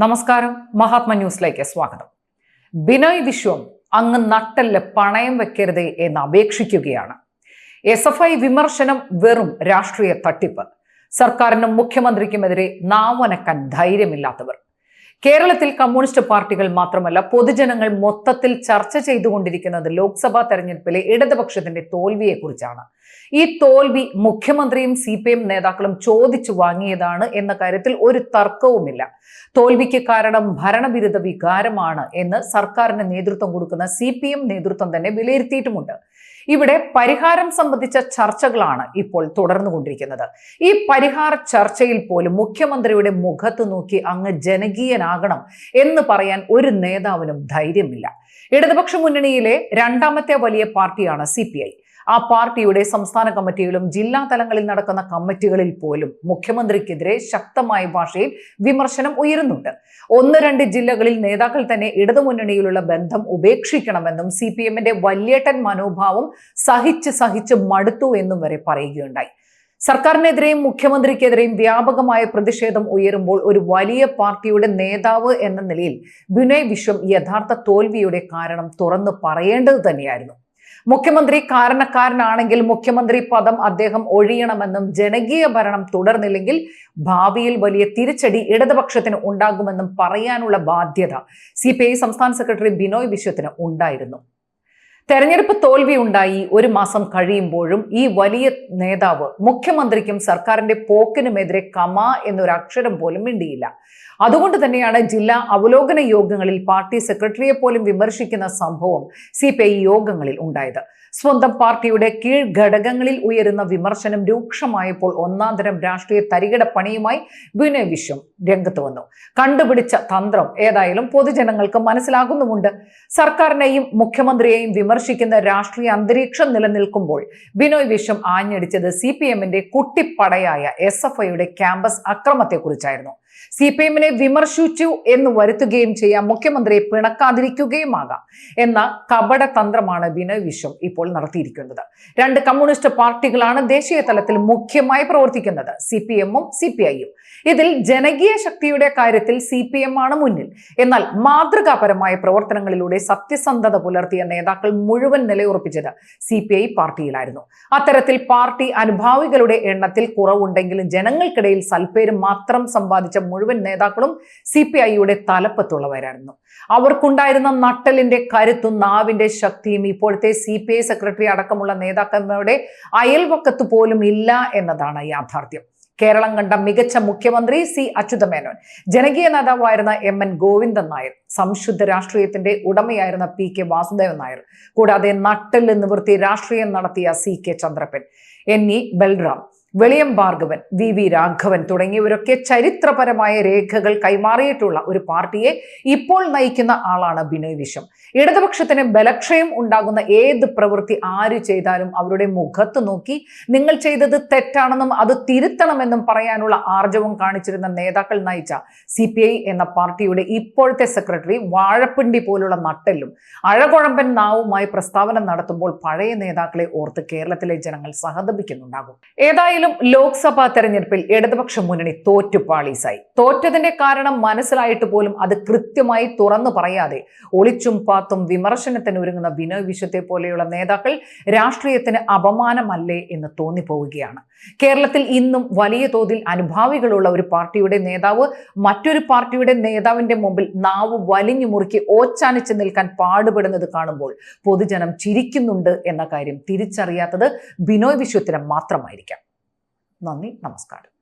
നമസ്കാരം മഹാത്മ ന്യൂസിലേക്ക് സ്വാഗതം. ബിനോയ് വിശ്വം അങ്ങ് നട്ടൽ പണയം വെക്കരുതേ എന്ന് അപേക്ഷിക്കുകയാണ്. എസ് എഫ് ഐ വിമർശനം വെറും രാഷ്ട്രീയ തട്ടിപ്പ്. സർക്കാരിനും മുഖ്യമന്ത്രിക്കുമെതിരെ നാവനക്കാൻ ധൈര്യമില്ലാത്തവർ. കേരളത്തിൽ കമ്മ്യൂണിസ്റ്റ് പാർട്ടികൾ മാത്രമല്ല പൊതുജനങ്ങൾ മൊത്തത്തിൽ ചർച്ച ചെയ്തുകൊണ്ടിരിക്കുന്നത് ലോക്സഭാ തെരഞ്ഞെടുപ്പിലെ ഇടതുപക്ഷത്തിന്റെ തോൽവിയെക്കുറിച്ചാണ്. ഈ തോൽവി മുഖ്യമന്ത്രിയും സി പി എം നേതാക്കളും ചോദിച്ചു വാങ്ങിയതാണ് എന്ന കാര്യത്തിൽ ഒരു തർക്കവുമില്ല. തോൽവിക്ക് കാരണം ഭരണവിരുദ്ധ വികാരമാണ് എന്ന് സർക്കാരിന് നേതൃത്വം കൊടുക്കുന്ന സി പി എം നേതൃത്വം തന്നെ വിലയിരുത്തിയിട്ടുമുണ്ട്. ഇവിടെ പരിഹാരം സംബന്ധിച്ച ചർച്ചകളാണ് ഇപ്പോൾ തുടർന്നു കൊണ്ടിരിക്കുന്നത് ഈ പരിഹാര ചർച്ചയിൽ പോലും മുഖ്യമന്ത്രിയുടെ മുഖത്ത് നോക്കി അങ്ങ് ജനകീയനാകണം എന്ന് പറയാൻ ഒരു നേതാവിനും ധൈര്യമില്ല. ഇടതുപക്ഷ മുന്നണിയിലെ രണ്ടാമത്തെ വലിയ പാർട്ടിയാണ് സി ആ പാർട്ടിയുടെ സംസ്ഥാന കമ്മിറ്റിയിലും ജില്ലാ തലങ്ങളിൽ നടക്കുന്ന കമ്മിറ്റികളിൽ പോലും മുഖ്യമന്ത്രിക്കെതിരെ ശക്തമായ ഭാഷയിൽ വിമർശനം ഉയരുന്നുണ്ട്. ഒന്ന് രണ്ട് ജില്ലകളിൽ നേതാക്കൾ തന്നെ ഇടതുമുന്നണിയിലുള്ള ബന്ധം ഉപേക്ഷിക്കണമെന്നും സി പി എമ്മിന്റെ വല്യേട്ടൻ മനോഭാവം സഹിച്ച് സഹിച്ച് മടുത്തു എന്നും വരെ പറയുകയുണ്ടായി. സർക്കാരിനെതിരെയും മുഖ്യമന്ത്രിക്കെതിരെയും വ്യാപകമായ പ്രതിഷേധം ഉയരുമ്പോൾ ഒരു വലിയ പാർട്ടിയുടെ നേതാവ് എന്ന നിലയിൽ ബിനോയ് വിശ്വം യഥാർത്ഥ തോൽവിയുടെ കാരണം തുറന്നു പറയേണ്ടത് തന്നെയായിരുന്നു. മുഖ്യമന്ത്രി കാരണക്കാരനാണെങ്കിൽ മുഖ്യമന്ത്രി പദം അദ്ദേഹം ഒഴിയണമെന്നും ജനകീയ ഭരണം തുടർന്നില്ലെങ്കിൽ ഭാവിയിൽ വലിയ തിരിച്ചടി ഇടതുപക്ഷത്തിന് ഉണ്ടാകുമെന്നും പറയാനുള്ള ബാധ്യത സി സംസ്ഥാന സെക്രട്ടറി ബിനോയ് വിശ്വത്തിന് ഉണ്ടായിരുന്നു. തെരഞ്ഞെടുപ്പ് തോൽവി ഉണ്ടായി ഒരു മാസം കഴിയുമ്പോഴും ഈ വലിയ നേതാവ് മുഖ്യമന്ത്രിക്കും സർക്കാരിന്റെ പോക്കിനുമെതിരെ കമ എന്നൊരു അക്ഷരം പോലും മിണ്ടിയില്ല. അതുകൊണ്ട് തന്നെയാണ് ജില്ലാ അവലോകന യോഗങ്ങളിൽ പാർട്ടി സെക്രട്ടറിയെ പോലും വിമർശിക്കുന്ന സംഭവം സി യോഗങ്ങളിൽ ഉണ്ടായത്. സ്വന്തം പാർട്ടിയുടെ കീഴ് ഘടകങ്ങളിൽ ഉയരുന്ന വിമർശനം രൂക്ഷമായപ്പോൾ ഒന്നാന്തരം രാഷ്ട്രീയ തരികിട പണിയുമായി വിനയ് വിശ്വം രംഗത്ത് വന്നു. കണ്ടുപിടിച്ച തന്ത്രം ഏതായാലും പൊതുജനങ്ങൾക്ക് മനസ്സിലാകുന്നുമുണ്ട്. സർക്കാരിനെയും മുഖ്യമന്ത്രിയെയും വിമർശിക്കുന്ന രാഷ്ട്രീയ അന്തരീക്ഷം നിലനിൽക്കുമ്പോൾ ബിനോയ് വിശ്വം ആഞ്ഞടിച്ചത് സി പി എമ്മിന്റെ കുട്ടിപ്പടയായ എസ് എഫ് ഐയുടെ ക്യാമ്പസ് അക്രമത്തെക്കുറിച്ചായിരുന്നു. സി പി എമ്മിനെ വിമർശിച്ചു എന്ന് വരുത്തുകയും ചെയ്യാം. മുഖ്യമന്ത്രിയെ പിണക്കാതിരിക്കുകയും ആകാം എന്ന കപട തന്ത്രമാണ് ബിനോയ് വിശ്വം ഇപ്പോൾ നടത്തിയിരിക്കുന്നത്. രണ്ട് കമ്മ്യൂണിസ്റ്റ് പാർട്ടികളാണ് ദേശീയ തലത്തിൽ മുഖ്യമായി പ്രവർത്തിക്കുന്നത്. സി പി എമ്മും സി പി ഐയും. ഇതിൽ ജനകീയ ശക്തിയുടെ കാര്യത്തിൽ സി പി എം ആണ് മുന്നിൽ. എന്നാൽ മാതൃകാപരമായ പ്രവർത്തനങ്ങളിലൂടെ സത്യസന്ധത പുലർത്തിയ നേതാക്കൾ മുഴുവൻ നിലയുറപ്പിച്ചത് സി പി ഐ പാർട്ടിയിലായിരുന്നു. അത്തരത്തിൽ പാർട്ടി അനുഭാവികളുടെ എണ്ണത്തിൽ കുറവുണ്ടെങ്കിലും ജനങ്ങൾക്കിടയിൽ സൽപ്പേര് മാത്രം സമ്പാദിച്ച മുഴുവൻ നേതാക്കളും സി പി ഐയുടെ തലപ്പത്തുള്ളവരായിരുന്നു. അവർക്കുണ്ടായിരുന്ന നട്ടലിന്റെ കരുത്തും നാവിന്റെ ശക്തിയും ഇപ്പോഴത്തെ സി പി ഐ സെക്രട്ടറി അടക്കമുള്ള നേതാക്കന്മാരുടെ അയൽവക്കത്ത് പോലും ഇല്ല എന്നതാണ് യാഥാർത്ഥ്യം. കേരളം കണ്ട മികച്ച മുഖ്യമന്ത്രി സി അച്യുതമേനോൻ ജനകീയ നേതാവായിരുന്ന എം എൻ ഗോവിന്ദൻ നായർ സംശുദ്ധ രാഷ്ട്രീയത്തിന്റെ ഉടമയായിരുന്ന പി കെ വാസുദേവൻ നായർ കൂടാതെ നട്ടെല്ല് നിവൃത്തി രാഷ്ട്രീയം നടത്തിയ സി കെ ചന്ദ്രപ്പൻ എന്നീ ബൽറാം വെളിയം ഭാർഗവൻ വി വി രാഘവൻ തുടങ്ങിയവരൊക്കെ ചരിത്രപരമായ രേഖകൾ കൈമാറിയിട്ടുള്ള ഒരു പാർട്ടിയെ ഇപ്പോൾ നയിക്കുന്ന ആളാണ് ബിനോയ് വിശ്വം. ഇടതുപക്ഷത്തിന് ബലക്ഷയം ഉണ്ടാകുന്ന ഏത് പ്രവൃത്തി ആര് ചെയ്താലും അവരുടെ മുഖത്ത് നോക്കി നിങ്ങൾ ചെയ്തത് തെറ്റാണെന്നും അത് തിരുത്തണമെന്നും പറയാനുള്ള ആർജവം കാണിച്ചിരുന്ന നേതാക്കൾ നയിച്ച സി എന്ന പാർട്ടിയുടെ ഇപ്പോഴത്തെ സെക്രട്ടറി വാഴപ്പിണ്ടി പോലുള്ള നട്ടെല്ലും അഴകുഴമ്പൻ നാവുമായി പ്രസ്താവന നടത്തുമ്പോൾ പഴയ നേതാക്കളെ ഓർത്ത് കേരളത്തിലെ ജനങ്ങൾ സഹതപിക്കുന്നുണ്ടാകും. ഏതായാലും ലോക്സഭാ തെരഞ്ഞെടുപ്പിൽ ഇടതുപക്ഷ മുന്നണി തോറ്റു പാളീസായി. തോറ്റതിന്റെ കാരണം മനസ്സിലായിട്ട് പോലും അത് കൃത്യമായി തുറന്നു പറയാതെ ഒളിച്ചും പാത്തും വിമർശനത്തിന് ഒരുങ്ങുന്ന വിനോയ് വിശ്വത്തെ പോലെയുള്ള നേതാക്കൾ രാഷ്ട്രീയത്തിന് അപമാനമല്ലേ എന്ന് തോന്നിപ്പോവുകയാണ്. കേരളത്തിൽ ഇന്നും വലിയ തോതിൽ അനുഭാവികളുള്ള ഒരു പാർട്ടിയുടെ നേതാവ് മറ്റൊരു പാർട്ടിയുടെ നേതാവിന്റെ മുമ്പിൽ നാവ് വലിഞ്ഞു മുറുക്കി ഓച്ചാനിച്ച് നിൽക്കാൻ പാടുപെടുന്നത് കാണുമ്പോൾ പൊതുജനം ചിരിക്കുന്നുണ്ട് എന്ന കാര്യം തിരിച്ചറിയാത്തത് ബിനോയ് വിശ്വത്തിന് മാത്രമായിരിക്കാം. നന്ദി നമസ്കാരം.